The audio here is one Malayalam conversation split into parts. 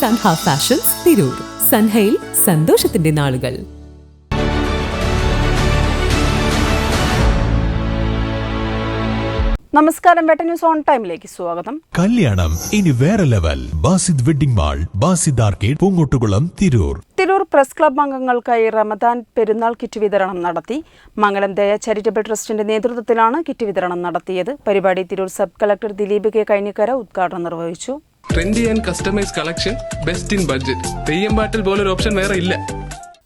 സൻഹ ഫാഷൻസ് തിരൂർ. സൻഹയിൽ സന്തോഷത്തിന്റെ നാളുകൾ. നമസ്കാരം വെട്ട ന്യൂസ് ഓൺ ടൈമിലേക്ക് സ്വാഗതം. കല്യാണം ഇനി വേറെ level. Basid wedding mall Basid arcade Poongottukulam Tirur. Tirur press club അംഗങ്ങൾക്കായി Ramadan Perunnal kit വിതരണം നടത്തി. മംഗളം ദയ ചാരിറ്റബിൾ ട്രസ്റ്റിന്റെ നേതൃത്വത്തിലാണ് കിറ്റ് വിതരണം നടത്തിയത്. പരിപാടി Tirur sub collector Dileep K Kainikkara ഉദ്ഘാടനം നിർവഹിച്ചു. Trendy and customise collection best in budget Theyyam പാട്ടിൽ പോലൊരു ഓപ്ഷൻ വേറെ ഇല്ല.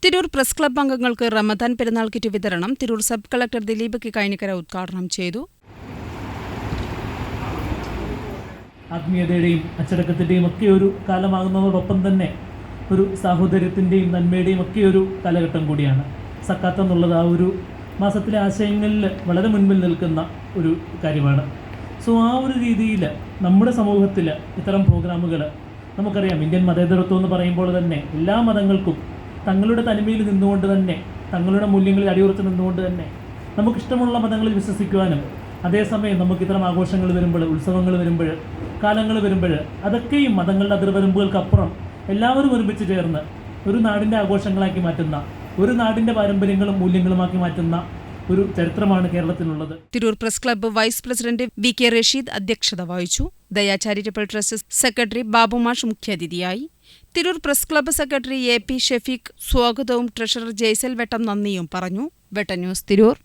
തിരൂർ പ്രസ് ക്ലബ് അംഗങ്ങൾക്ക് റമദാൻ പെരുന്നാൾ കിറ്റ് വിതരണം Tirur sub collector Dileep K Kainikkara ഉദ്ഘാടനം ചെയ്തു. ആത്മീയതയുടെയും അച്ചടക്കത്തിന്റെയും ഒക്കെ ഒരു കാലമാകുന്നതോടൊപ്പം തന്നെ ഒരു സാഹോദര്യത്തിന്റെയും നന്മയുടെയും ഒക്കെ ഒരു കാലഘട്ടം കൂടിയാണ്. സക്കാത്ത് എന്നുള്ളത് ആ ഒരു മാസത്തിലെ ആശയങ്ങളിൽ വളരെ മുൻപിൽ നിൽക്കുന്ന ഒരു കാര്യമാണ്. സോ ആ ഒരു രീതിയിൽ നമ്മുടെ സമൂഹത്തിൽ ഇത്തരം പ്രോഗ്രാമുകൾ നമുക്കറിയാം. ഇന്ത്യൻ മതേതരത്വം എന്ന് പറയുമ്പോൾ തന്നെ എല്ലാ മതങ്ങൾക്കും തങ്ങളുടെ തനിമയിൽ നിന്നുകൊണ്ട് തന്നെ തങ്ങളുടെ മൂല്യങ്ങളിൽ അടിയുറച്ച് നിന്നുകൊണ്ട് തന്നെ നമുക്കിഷ്ടമുള്ള മതങ്ങളിൽ വിശ്വസിക്കുവാനും അതേസമയം നമുക്ക് ഇത്തരം ആഘോഷങ്ങൾ വരുമ്പോൾ ഉത്സവങ്ങൾ വരുമ്പോൾ കാലങ്ങൾ വരുമ്പോൾ അതൊക്കെയും മതങ്ങളുടെ അതിർവരമ്പുകൾക്കപ്പുറം എല്ലാവരും ഒരുമിച്ച് ചേർന്ന് ഒരു നാടിന്റെ ആഘോഷങ്ങളാക്കി മാറ്റുന്ന ഒരു നാടിന്റെ പാരമ്പര്യങ്ങളും മൂല്യങ്ങളുമാക്കി മാറ്റുന്ന ഒരു ചരിത്രമാണ് കേരളത്തിലുള്ളത്. Tirur press club vice president V K Rasheed അധ്യക്ഷത വഹിച്ചു. ദയാ ചാരിറ്റബിൾ ട്രസ്റ്റ് സെക്രട്ടറി ബാബുമാഷ് മുഖ്യാതിഥിയായി. Tirur press club secretary A P Shafeeq സ്വാഗതവും ട്രഷറർ ജയ്സൽ വെട്ടം നന്ദിയും പറഞ്ഞു. വെട്ട ന്യൂസ് തിരൂർ.